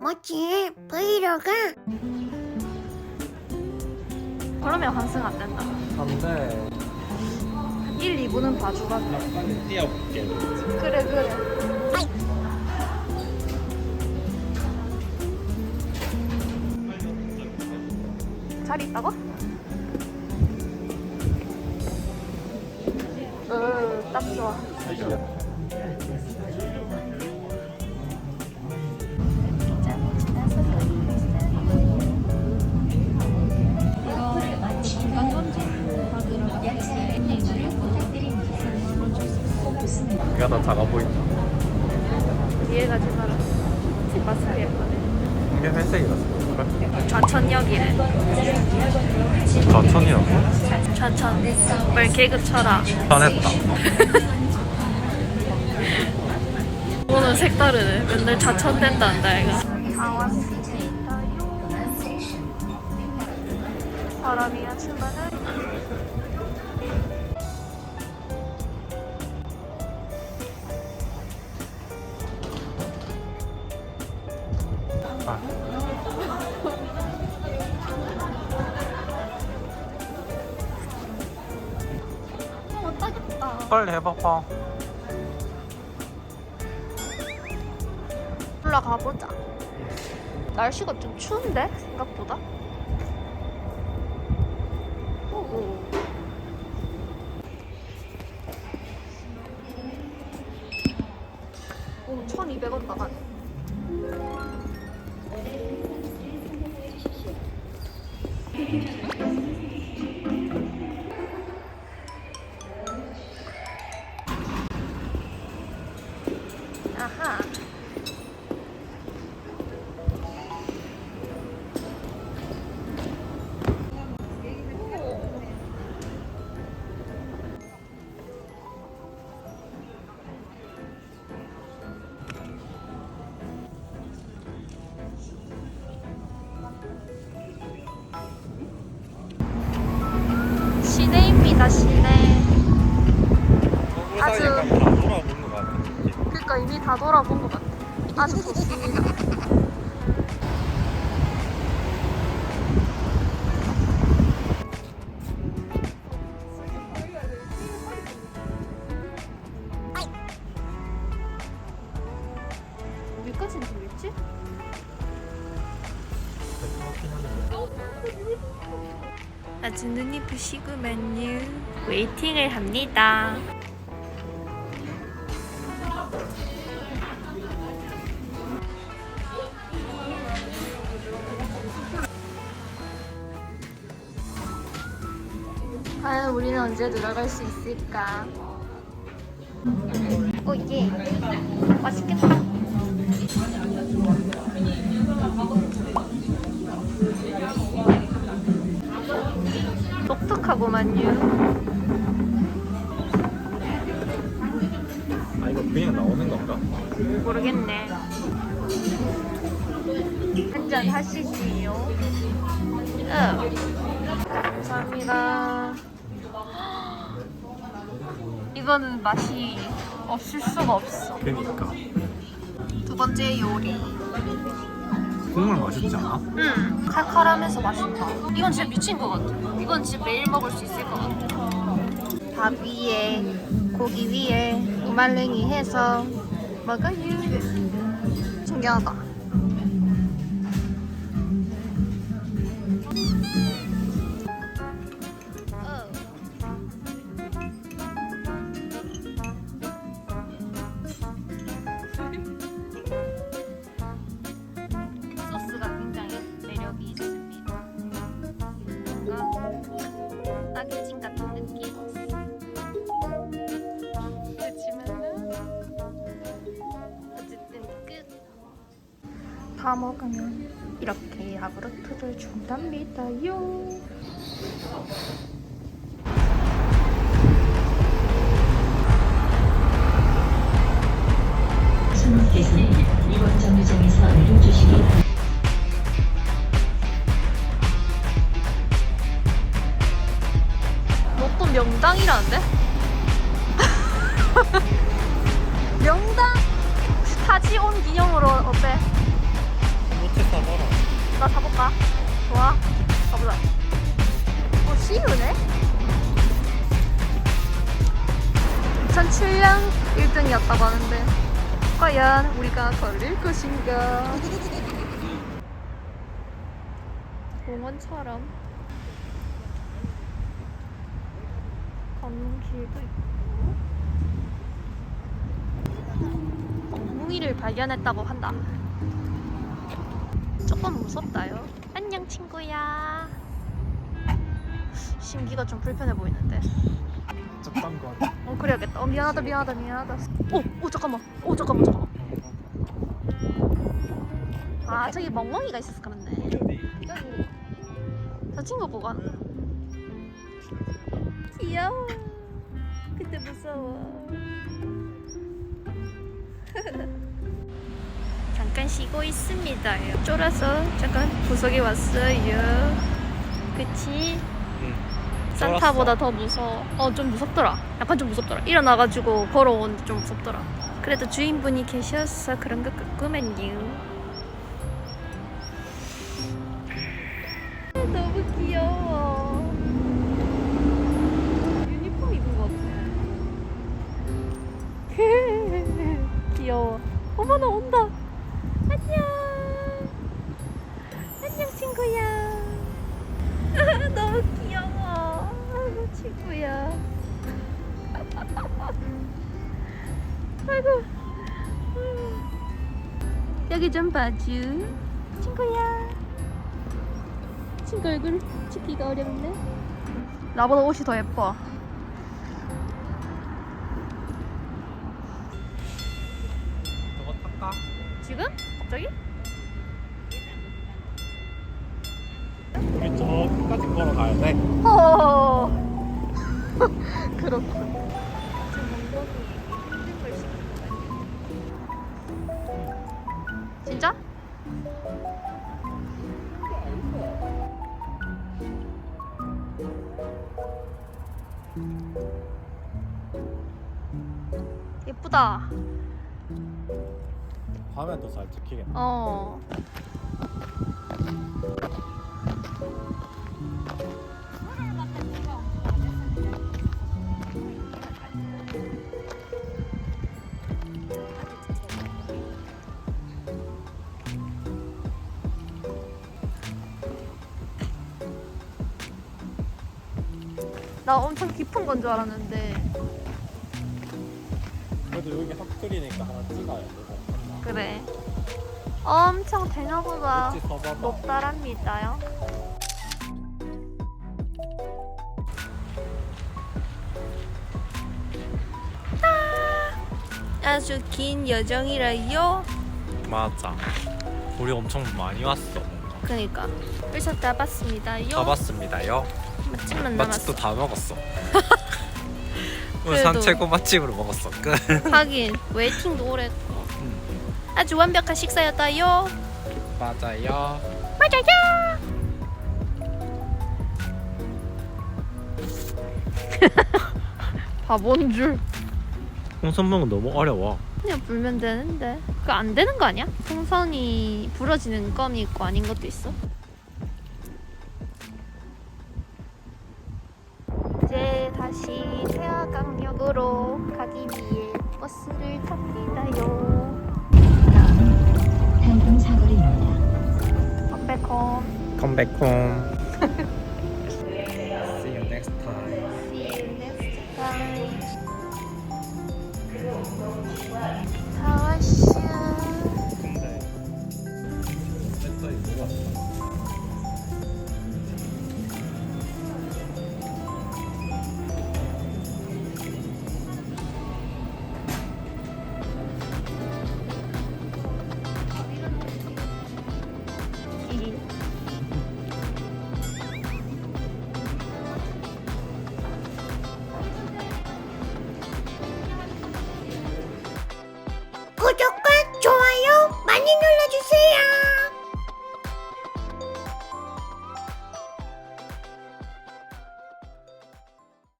뭐지? 브이로그? 그러면 환승 안 된다. 안돼 1, 2부는 봐주가. 빨리 뛰어볼게 그래 그래. 잘 있다고? 어, 딱 좋아. 내가 더 작아 보인다 뒤에가 제발 뒷바스리 예쁘네. 이게 회색이라서 그래? 좌천역이래. 좌천이라고? 좌천. 뭘 개그 쳐라. 편했다 오늘 색다르네. 맨날 좌천된다는다 이가. 바람이 아침마다 아. 빨리 해봐봐 올라가 보자. 날씨가 좀 추운데 생각보다. 오. 오, 1,200원 나가네. 아 그러니까 이미 다 돌아본 것 같아. 아주 좋습니다. 어디까지는? 아주 눈이 부시구만요. 웨이팅을 합니다 과연 우리는 언제 들어갈 수 있을까? 오예 맛있겠다 똑똑하고만요 아 이거 그냥 나오는 건가? 모르겠네 한잔 하시지요 응. 감사합니다 이거는 맛이 없을 수가 없어. 그니까. 두 번째 요리. 국물 맛있지 않아? 응 칼칼하면서 맛있다. 이건 진짜 미친 것 같아. 이건 진짜 매일 먹을 수 있을 것 같아. 밥 위에 고기 위에 무말랭이 해서 먹어요. 신기하다 다 먹으면 이렇게 야구르트를 준답니다요. 손님께서는 이번 정류장에서 내려주시기 바랍니다. 로또 명당이라는데? 명당 스타지 온 기념으로 어때? 가볼까? 좋아. 가보자. 어, 시유네? 2007년 1등이었다고 하는데 과연 우리가 걸릴 것인가? 공원처럼 걷는 길도 있고 엉뭉이를 발견했다고 한다. 조금 무섭다요. 안녕 친구야. 심기가 좀 불편해 보이는데. 적당 거어 그래야겠다. 어 미안하다 미안하다 미안하다. 오, 오 잠깐만. 오 잠깐만 잠깐만. 아 저기 멍멍이가 있었어 그렇네. 저기 저 친구 보고 왔네. 귀여워. 근데 무서워. 잠깐 쉬고 있습니다. 쫄아서 잠깐 구석에 왔어요. 그치? 응 산타보다 더 무서워. 어, 좀 무섭더라. 약간 좀 무섭더라. 일어나가지고 걸어오는데 좀 무섭더라. 그래도 주인분이 계셔서 그런 것 같구만요. 안녕. 안녕 친구야. 너무 귀여워. 아이고 친구야. 아이고. 여기 좀 봐줘. 친구야. 친구 얼굴 찍기가 어렵네. 나보다 옷이 더 예뻐. 갑자기? 우리 저 끝까지 걸어가야 돼 어. 그렇군. 진짜? 예쁘다. 밤에 더잘 찍히겠네. 어. 나 엄청 깊은 건 줄 알았는데. 그래도 여기 석들이니까 하나 찍어야 돼 그래 엄청 서봐봐 높다랍니다요. 아주 긴 여정이라요. 맞아 우리 엄청 많이 왔어 그니까 벌써 다 봤습니다요. 가봤습니다요 맛집만 맛집도 남았어. 다 먹었어 오늘 그래도- 산 최고 맛집으로 먹었어 끝 하긴 웨이팅도 오래 했고 음. 아주 완벽한 식사였다요. 맞아요 맞아요. 바본 줄. 홍선 먹은 너무 어려워 그냥 불면 되는데 그거 안 되는 거 아니야? 풍선이 부러지는 껌이 있고 아닌 것도 있어 컴